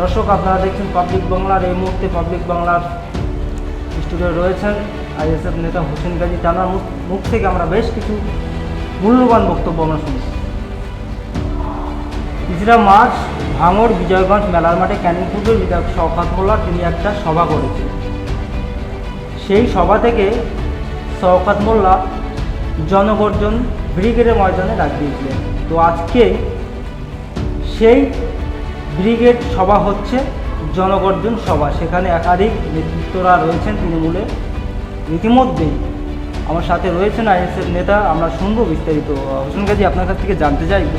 দর্শক, আপনারা দেখছেন পাবলিক বাংলার এই মুহূর্তে পাবলিক বাংলার স্টুডিও রয়েছেন আইএসএফ নেতা হোসেন গাজী। টানার মুখ থেকে আমরা বেশ কিছু মূল্যবান বক্তব্য আমরা শুনেছি। তিসরা মার্চ, ভাঙড়, বিজয়গঞ্জ মেলার মাঠে ক্যানিং পূর্বের বিধায়ক শওকাত মোল্লা তিনি একটা সভা করেছিলেন সেই সভা থেকে শওকাত মোল্লা জনগর্জন ব্রিগেডের ময়দানে ডাক দিয়েছিলেন। তো আজকে সেই ব্রিগেড সভা হচ্ছে, জনগর্জন সভা। সেখানে একাধিক নেতৃত্বরা রয়েছেন তৃণমূলে ইতিমধ্যেই আমার সাথে রয়েছেন আইএসএফ নেতা, আমরা শুনব বিস্তারিত। হোসেন গাজী, আপনার কাছ থেকে জানতে চাইব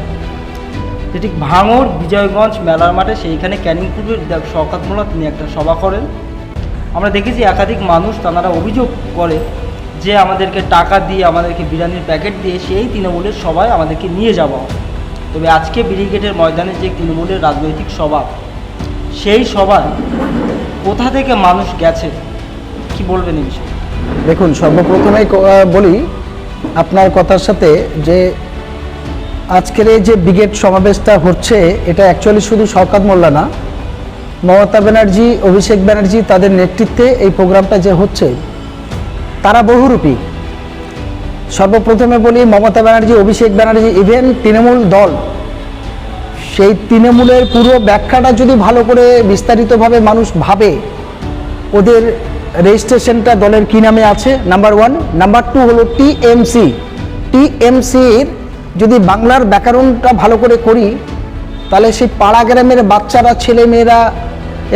যে ঠিক ভাঙর বিজয়গঞ্জ মেলার মাঠে সেইখানে ক্যানিং পূর্বের তিনি একটা সভা করেন। আমরা দেখেছি একাধিক মানুষ তারা অভিযোগ করে যে আমাদেরকে টাকা দিয়ে, আমাদেরকে বিরিয়ানির প্যাকেট দিয়ে সেই তৃণমূলের সভায় আমাদেরকে নিয়ে যাওয়া। তবে আজকে ব্রিগেডের ময়দানে যে তৃণমূলের রাজনৈতিক সভা, সেই সভায় কোথা থেকে মানুষ গেছে? কি বলবেন এই বিষয়ে? দেখুন, সর্বপ্রথমেই বলি, আপনার কথার সাথে যে আজকের এই যে ব্রিগেড সমাবেশটা হচ্ছে, এটা অ্যাকচুয়ালি শুধু শওকাত মোল্লা না, মমতা ব্যানার্জি, অভিষেক ব্যানার্জি তাদের নেতৃত্বে এই প্রোগ্রামটা যে হচ্ছে, তারা বহুরূপী। সর্বপ্রথমে বলি মমতা ব্যানার্জি, অভিষেক ব্যানার্জি ইভেন তৃণমূল দল। সেই তৃণমূলের পুরো ব্যাখ্যাটা যদি ভালো করে বিস্তারিতভাবে মানুষ ভাবে, ওদের রেজিস্ট্রেশনটা দলের কি নামে আছে? নাম্বার ওয়ান নাম্বার টু হলো টিএমসি টিএমসির যদি বাংলার ব্যাকরণটা ভালো করে করি, তাহলে সেই পাড়া গ্রামের বাচ্চারা ছেলে মেয়েরা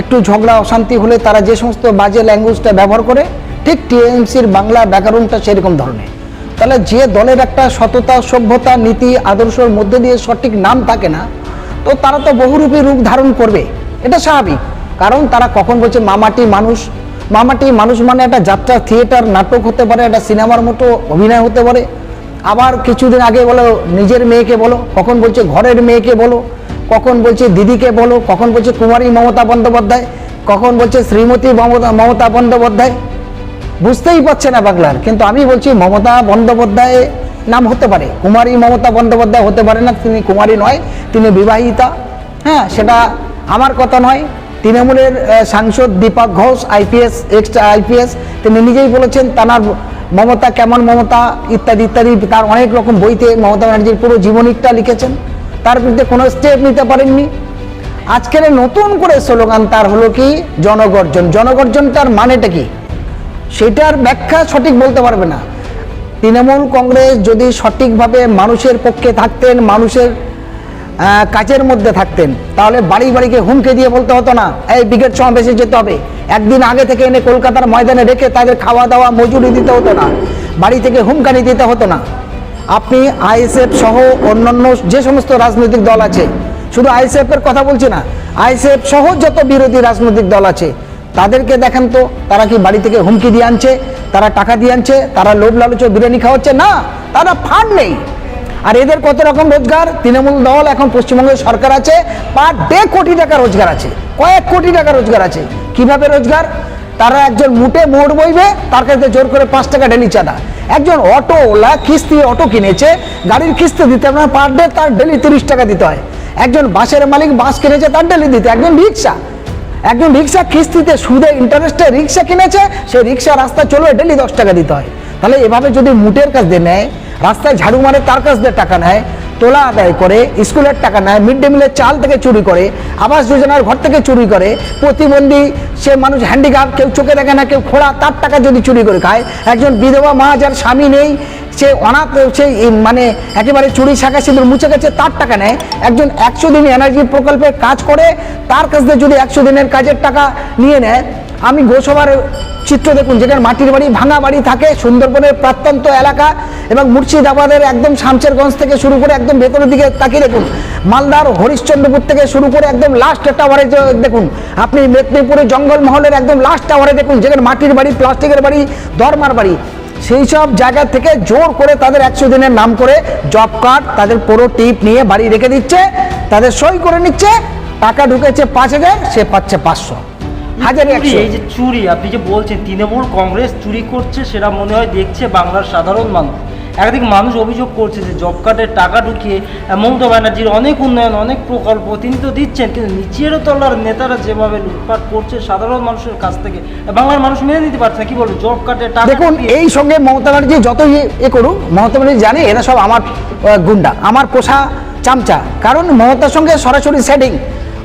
একটু ঝগড়া, অশান্তি হলে তারা যে সমস্ত বাজে ল্যাঙ্গুয়েজটা ব্যবহার করে, ঠিক টিএমসির বাংলা ব্যাকরণটা সেরকম ধরনের। তাহলে যে দলের একটা সততা, সভ্যতা, নীতি, আদর্শের মধ্যে দিয়ে সঠিক নাম থাকে না, তো তারা তো বহুরূপী রূপ ধারণ করবে। এটা স্বাভাবিক। কারণ তারা কখন বলছে মামাটি মানুষ। মামাটি মানুষ মানে একটা যাত্রা, থিয়েটার, নাটক হতে পারে, একটা সিনেমার মতো অভিনয় হতে পারে। আবার কিছুদিন আগে বলো, নিজের মেয়েকে বলো, কখন বলছে ঘরের মেয়েকে বলো, কখন বলছে দিদিকে বলো, কখন বলছে কুমারী মমতা বন্দ্যোপাধ্যায়, কখন বলছে শ্রীমতী মমতা বন্দ্যোপাধ্যায়। বুঝতেই পারছে না বাংলার। কিন্তু আমি বলছি মমতা বন্দ্যোপাধ্যায় নাম হতে পারে। কুমারী মমতা বন্দ্যোপাধ্যায় হতে পারে না, তিনি কুমারী নয়, তিনি বিবাহিতা। হ্যাঁ সেটা আমার কথা নয়। তৃণমূলের সাংসদ Deepak Ghosh, IPS, extra IPS, তিনি নিজেই বলেছেন তার মমতা কেমন মমতা, ইত্যাদি ইত্যাদি, তার অনেক রকম বইতে মমতা ব্যানার্জির পুরো জীবনীটা লিখেছেন। তার বিরুদ্ধে কোনো স্টেপ নিতে পারেননি। আজকের নতুন করে স্লোগান তার হলো কি, জনগর্জন। জনগর্জনটার মানেটা কি? সেটার ব্যাখ্যা সঠিক বলতে পারবে না। তৃণমূল কংগ্রেস যদি সঠিকভাবে মানুষের পক্ষে থাকতেন, মানুষের কাজের মধ্যে থাকতেন, তাহলে বাড়ি বাড়িকে হুমকে দিয়ে বলতে হতো না, এই ব্রিগেড সমাবেশে যেতে হবে। একদিন আগে থেকে এনে কলকাতার ময়দানে রেখে তাদের খাওয়া দাওয়া মজুরি দিতে হতো না, বাড়ি থেকে হুমকানি দিতে হতো না। আপনি আইএসএফ সহ অন্যান্য যে সমস্ত রাজনৈতিক দল আছে, শুধু আইএসএফ এর কথা বলছি না, আইএসএফ সহ যত বিরোধী রাজনৈতিক দল আছে তাদেরকে দেখেন তো, তারা কি বাড়ি থেকে হুমকি দিয়ে আনছে? তারা টাকা দিয়ে আনছে? তারা লোভ লালচ, বিরিয়ানি খাওয়াচ্ছে? না, তারা ফান্ড নেই। আর এদের কত রকম রোজগার? তৃণমূল দল, এখন পশ্চিমবঙ্গের সরকার আছে, পার ডে কোটি টাকা রোজগার আছে, কয়েক কোটি টাকা রোজগার আছে। কীভাবে রোজগার? তারা একজন মুটে মোড় বইবে, তার কাছে জোর করে পাঁচ টাকা ডেলি চাঁদা। একজন অটোওয়ালা কিস্তি অটো কিনেছে, গাড়ির কিস্তি দিতে আপনার পার ডে তার ডেলি তিরিশ টাকা দিতে হয়। একজন বাসের মালিক বাস কিনেছে, তার ডেলি দিতে একজন রিক্সা। একজন রিক্সা কিস্তিতে সুদে ইন্টারেস্টে রিক্সা কিনেছে সেই রিক্সা রাস্তা চলবে ডেলি দশ টাকা দিতে হয়। তাহলে এভাবে যদি মুটের কাছ দিয়ে নেয়, রাস্তায় ঝাড়ু মারে, তার কাছ দিয়ে টাকা নেয়, তোলা আদায় করে, স্কুলের টাকা নেয় মিড ডে মিলের চাল থেকে চুরি করে, আবাস যোজনার ঘর থেকে চুরি করে, প্রতিবন্ধী সে মানুষ হ্যান্ডিক্যাপ কেউ চোখে দেখে না, কেউ খোড়া তার টাকা যদি চুরি করে খায়, একজন বিধবা মা যার স্বামী নেই সে অনাথ সে মানে একেবারে চুরি, শাখা সিঁদুর মুছে গেছে, তার টাকা নেয়। একজন একশো দিন এনার্জি প্রকল্পে কাজ করে, তার কাছ থেকে যদি একশো দিনের কাজের টাকা নিয়ে নেয়, আমি গোসবার চিত্র দেখুন, যেখানে মাটির বাড়ি, ভাঙা বাড়ি থাকে, সুন্দরবনের প্রত্যন্ত এলাকা এবং মুর্শিদাবাদের একদম শামচেরগঞ্জ থেকে শুরু করে একদম ভেতরের দিকে তাকিয়ে দেখুন, মালদার হরিশ্চন্দ্রপুর থেকে শুরু করে একদম লাস্ট টাওয়ারে দেখুন, আপনি মেদিনীপুরের জঙ্গলমহলের একদম লাস্ট টাওয়ারে দেখুন, যেখানে মাটির বাড়ি প্লাস্টিকের বাড়ি, দরমার বাড়ি সেই সব জায়গা থেকে জোর করে তাদের একশো দিনের নাম করে জব কার্ড তাদের পুরো টিপ নিয়ে বাড়ি রেখে দিচ্ছে তাদের সই করে নিচ্ছে টাকা ঢুকেছে পাঁচ হাজার সে পাচ্ছে পাঁচশো। হাজার এই যে চুরি আপনি যে বলছেন তৃণমূল কংগ্রেস চুরি করছে সেটা মনে হয় দেখছে বাংলার সাধারণ মানুষ। একদিক মানুষ অভিযোগ করছে যে জব কার্ডের টাকা ঢুকিয়ে মমতা ব্যানার্জির অনেক উন্নয়ন অনেক প্রকল্প তিনি তো দিচ্ছেন কিন্তু নিচের তলার নেতারা যেভাবে লুটপাট করছে সাধারণ মানুষের কাছ থেকে বাংলার মানুষ মেনে নিতে পারছে না কি বলব? জব কার্ডের টাকা দেখুন এই সঙ্গে মমতা ব্যানার্জি যতই এ- এ করুক মমতা ব্যানার্জি জানে এরা সব আমার গুন্ডা আমার পোষা চামচা। কারণ মমতার সঙ্গে সরাসরি সেটিং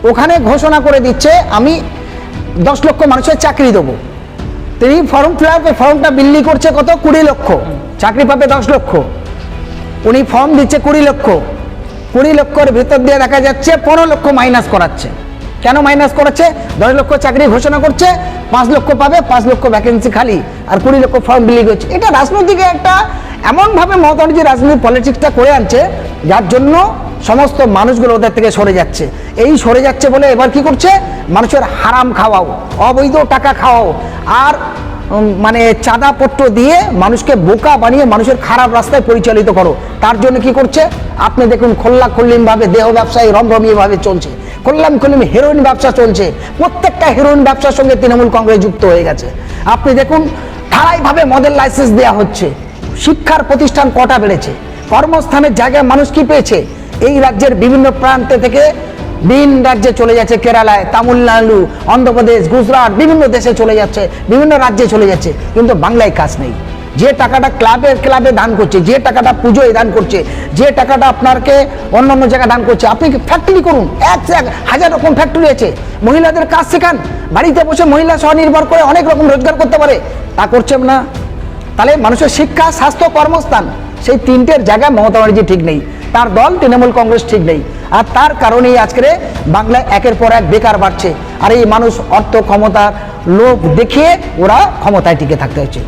ওখানে ঘোষণা করে দিচ্ছে আমি দশ লক্ষ মানুষের চাকরি দেবো। তিনি ফর্ম ফিল আপে ফর্মটা বিল্লি করছে কত? কুড়ি লক্ষ। চাকরি পাবে দশ লক্ষ। উনি ফর্ম দিচ্ছে কুড়ি লক্ষ। কুড়ি লক্ষর ভেতর দিয়ে দেখা যাচ্ছে পনেরো লক্ষ মাইনাস করাচ্ছে। কেন মাইনাস করাচ্ছে? দশ লক্ষ চাকরি ঘোষণা করছে, পাঁচ লক্ষ পাবে, পাঁচ লক্ষ ভ্যাকেন্সি খালি, আর কুড়ি লক্ষ ফর্ম বিলি করছে এটা রাজনৈতিক একটা এমনভাবে মমতা ব্যানার্জি রাজনৈতিক পলিটিক্সটা করে আনছে, যার জন্য সমস্ত মানুষগুলো ওদের থেকে সরে যাচ্ছে। এই সরে যাচ্ছে বলে এবার কি করছে? মানুষের হারাম খাওয়াও, অবৈধ টাকা খাওয়াও। আর মানে চাঁদাপত্র দিয়ে মানুষকে বোকা বানিয়ে মানুষের খারাপ রাস্তায় পরিচালিত করো। তার জন্য কি করছে? আপনি দেখুন, খোল্লা খল্লিমভাবে দেহ ব্যবসায়ী রমরমিয়েভাবে চলছে। খোল্লাম খল্লিম হেরোইন ব্যবসা চলছে। প্রত্যেকটা হেরোইন ব্যবসার সঙ্গে তৃণমূল কংগ্রেস যুক্ত হয়ে গেছে। আপনি দেখুন, ধারাইভাবে মদের লাইসেন্স দেওয়া হচ্ছে। শিক্ষার প্রতিষ্ঠান কটা বেড়েছে? কর্মস্থানের জায়গায় মানুষ কি পেয়েছে? এই রাজ্যের বিভিন্ন প্রান্তে থেকে ভিন রাজ্যে চলে যাচ্ছে কেরালায়, তামিলনাড়ু, অন্ধ্রপ্রদেশ, গুজরাট, বিভিন্ন দেশে চলে যাচ্ছে, বিভিন্ন রাজ্যে চলে যাচ্ছে, কিন্তু বাংলায় কাজ নেই। যে টাকাটা ক্লাবের ক্লাবে দান করছে, যে টাকাটা পুজোয় দান করছে, যে টাকাটা আপনাকে অন্য অন্য জায়গায় দান করছে, আপনি ফ্যাক্টরি করুন? এক এক হাজার রকম ফ্যাক্টরি আছে। মহিলাদের কাজ শেখান। বাড়িতে বসে মহিলা স্বনির্ভর করে অনেক রকম রোজগার করতে পারে। তা করছেন না। তাহলে মানুষের শিক্ষা, স্বাস্থ্য, কর্মস্থান, সেই তিনটের জায়গায় মমতা ব্যানার্জি ঠিক নেই। তার দল, তৃণমূল কংগ্রেস ঠিক নেই। আর তার কারণেই আজকে বাংলায় একের পর এক বেকার বাড়ছে। আর এই মানুষ অর্থ ক্ষমতার লোভ দেখিয়ে ওরা ক্ষমতায় টিকে থাকতে হচ্ছে।